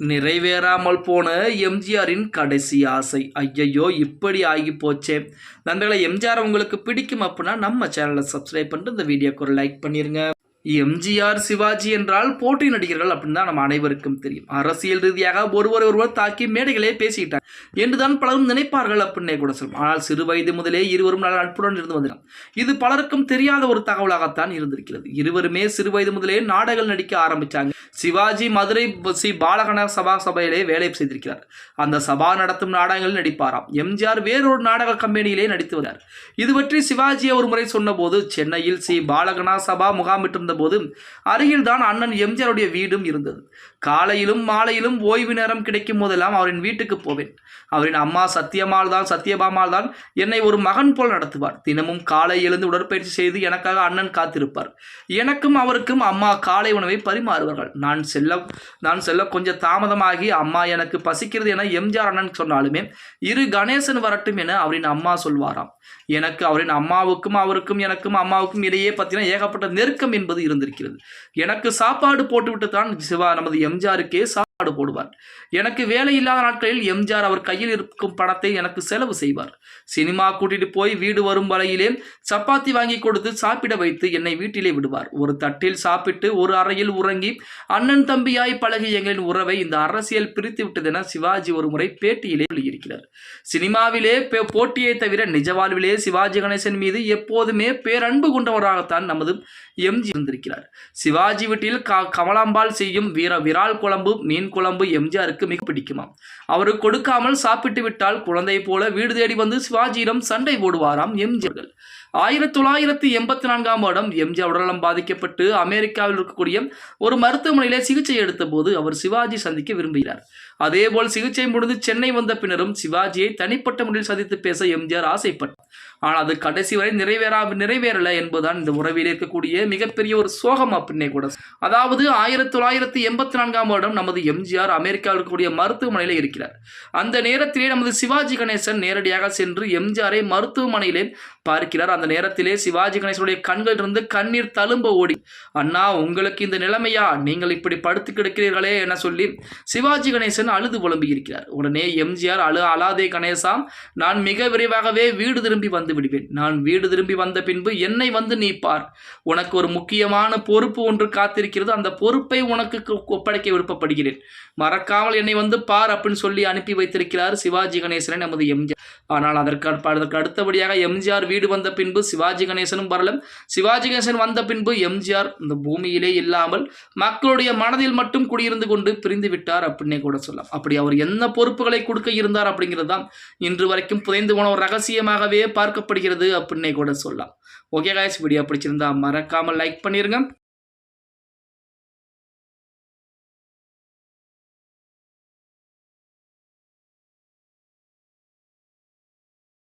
நிறைவேறாமல் போன எம்ஜிஆரின் கடைசி ஆசை. ஐயையோ இப்படி ஆகி போச்சே. நண்பர்களை எம்ஜிஆர் உங்களுக்கு பிடிக்கும் அப்படின்னா நம்ம சேனலை சப்ஸ்கிரைப் பண்ணிட்டு இந்த வீடியோக்கு ஒரு லைக் பண்ணிருங்க. எம்ஜிஆர் சிவாஜி என்றால் போட்டி நடிகர்கள் அப்படின்னு தான் நம்ம அனைவருக்கும் தெரியும். அரசியல் ரீதியாக ஒருவர் ஒருவர் தாக்கி மேடைகளே பேசிக்கிட்டாங்க. என்றுதான் பலரும் நினைப்பார்கள் அப்படின்னே கூட சொல்லும் ஆனால் சிறு வயது முதலே இருவரும் நல்ல நட்புடன் இருந்து வந்தனர் இது பலருக்கும் தெரியாத ஒரு தகவலாகத்தான் இருந்திருக்கிறது. இருவருமே சிறு வயது முதலே நாடகங்கள் நடிக்க ஆரம்பித்தாங்க சிவாஜி மதுரை ஸ்ரீ பாலகண சபா சபையிலே வேலை செய்திருக்கிறார். அந்த சபா நடத்தும் நாடகங்களில் நடிப்பாராம். எம்ஜிஆர் வேறொரு நாடக கம்பெனியிலே நடித்து வந்தார். இது பற்றி சிவாஜியை ஒரு முறை சொன்னபோது சென்னையில் ஸ்ரீ பாலகணா சபா முகாமிட்டிருந்த போது அருகில்தான் அண்ணன் எம்ஜிஆருடைய வீடும் இருந்தது. காலையிலும் மாலையிலும் ஓய்வு நேரம் கிடைக்கும் போதெல்லாம் அவரின் வீட்டுக்கு போவேன். அவரின் அம்மா சத்தியம்மாள் தான் சத்தியபாமாள் தான் என்னை ஒரு மகன் போல் நடத்துவார். தினமும் காலை எழுந்து உடற்பயிற்சி செய்து எனக்காக அண்ணன் காத்திருப்பார். எனக்கும் அவருக்கும் அம்மா காலை உணவை பரிமாறுவார்கள். நான் செல்ல நான் செல்ல கொஞ்சம் தாமதமாகி அம்மா எனக்கு பசிக்கிறது என எம்ஜிஆர் அண்ணன் சொன்னாலுமே இரு கணேசன் வரட்டும் என அவரின் அம்மா சொல்வாராம். எனக்கு அவரின் அம்மாவுக்கும் அவருக்கும் எனக்கும் அம்மாவுக்கும் இடையே பார்த்தீங்கன்னா ஏகப்பட்ட நெருக்கம் என்பது இருந்திருக்கிறது. எனக்கு சாப்பாடு போட்டுவிட்டு தான் சிவா நமது எம்ஜிஆருக்கே சாப்பாடு போடுவார். எனக்கு வேலை இல்லாத நாட்களில் எம்ஜிஆர் அவர் கையில் இருக்கும் பணத்தை எனக்கு செலவு செய்வார். சினிமா கூட்டிட்டு போய் வீடு வரும் வரையிலே சப்பாத்தி வாங்கி கொடுத்து சாப்பிட வைத்து என்னை வீட்டிலே விடுவார். ஒரு தட்டில் சாப்பிட்டு ஒரு அறையில் உறங்கி அண்ணன் தம்பியாய் பழகி எங்களின் உறவை இந்த அரசியல் பிரித்து விட்டதென சிவாஜி ஒரு முறை பேட்டியிலே எழுதியிருக்கிறார் சினிமாவிலே போட்டியை தவிர நிஜ வாழ்விலே சிவாஜி கணேசன் மீது எப்போதுமே பேரன்பு கொண்டவராகத்தான் நமது எம்ஜி இருந்திருக்கிறார். சிவாஜி வீட்டில் கமலாம்பால் செய்யும் வீர விரால் குழம்பு மீன் மீன் குழம்பு எம்ஜிஆருக்கு மிக பிடிக்குமாம் அவரு கொடுக்காமல் சாப்பிட்டு விட்டால் குழந்தை போல வீடு தேடி வந்து சிவாஜியிடம் சண்டை போடுவாராம் எம்ஜிஆர்கள். ஆயிரத்தி தொள்ளாயிரத்தி எண்பத்தி நான்காம் வருடம் எம்ஜிஆர் உடல்நலம் பாதிக்கப்பட்டு அமெரிக்காவில் இருக்கக்கூடிய ஒரு மருத்துவமனையிலே சிகிச்சை எடுத்தபோது அவர் சிவாஜி சந்திக்க விரும்புகிறார். அதேபோல் சிகிச்சை முடிந்து சென்னை வந்த பின்னரும் சிவாஜியை தனிப்பட்ட முறையில் சந்தித்து பேச எம்ஜிஆர் ஆசைப்பட்டார். ஆனால் அது கடைசி வரை நிறைவேறா நிறைவேறல என்பதுதான் இந்த உறவில் இருக்கக்கூடிய மிகப்பெரிய ஒரு சோகம் அப்படின்னே கூட. அதாவது ஆயிரத்தி தொள்ளாயிரத்தி எண்பத்தி நான்காம் வருடம் நமது எம்ஜிஆர் அமெரிக்காவில் இருக்கக்கூடிய மருத்துவமனையில் இருக்கிறார். அந்த நேரத்திலே நமது சிவாஜி கணேசன் நேரடியாக சென்று எம்ஜிஆரை மருத்துவமனையிலே பார்க்கிறார். அந்த நேரத்திலே சிவாஜி கணேசனுடைய கண்கள் இருந்து கண்ணீர் தழும்ப ஓடி அண்ணா உங்களுக்கு இந்த நிலைமையா? நீங்கள் இப்படி படுத்து கிடக்கிறீர்களே என சொல்லி சிவாஜி கணேசன் அழுது புலம்பி இருக்கிறார். உடனே எம்ஜிஆர் அழு அழாதே கணேசா நான் மிக விரைவாகவே வீடு திரும்பி வந்து விடுவேன். நான் வீடு திரும்பி வந்த பின்பு என்னை வந்து நீ பார். உனக்கு ஒரு முக்கியமான பொறுப்பு ஒன்று காத்திருக்கிறது. அந்த பொறுப்பை உனக்கு ஒப்படைக்க விருப்பப்படுகிறேன். மறக்காமல் என்னை வந்து பார் அப்படின்னு சொல்லி அனுப்பி வைத்திருக்கிறார் சிவாஜி கணேசனை நமது எம்ஜிஆர் ஆனால் அதற்கு அதற்கு அடுத்தபடியாக எம்ஜிஆர் வீடு வந்த பின்பு சிவாஜி கணேசனும் வரல சிவாஜி கணேசன் வந்த பின்பு எம்ஜிஆர் இந்த பூமியிலே இல்லாமல் மக்களுடைய மனதில் மட்டும் குடியிருந்து கொண்டு பிரிந்து விட்டார் அப்படின்னே கூட சொல்லலாம். அப்படி அவர் என்ன பொறுப்புகளை கொடுக்க இருந்தார் அப்படிங்கிறது தான் இன்று வரைக்கும் புதைந்து போன ஒரு ரகசியமாகவே பார்க்கப்படுகிறது அப்படின்னே கூட சொல்லலாம். ஓகே காய்ஸ் வீடியோ பிடிச்சிருந்தா மறக்காமல் லைக் பண்ணிருங்க.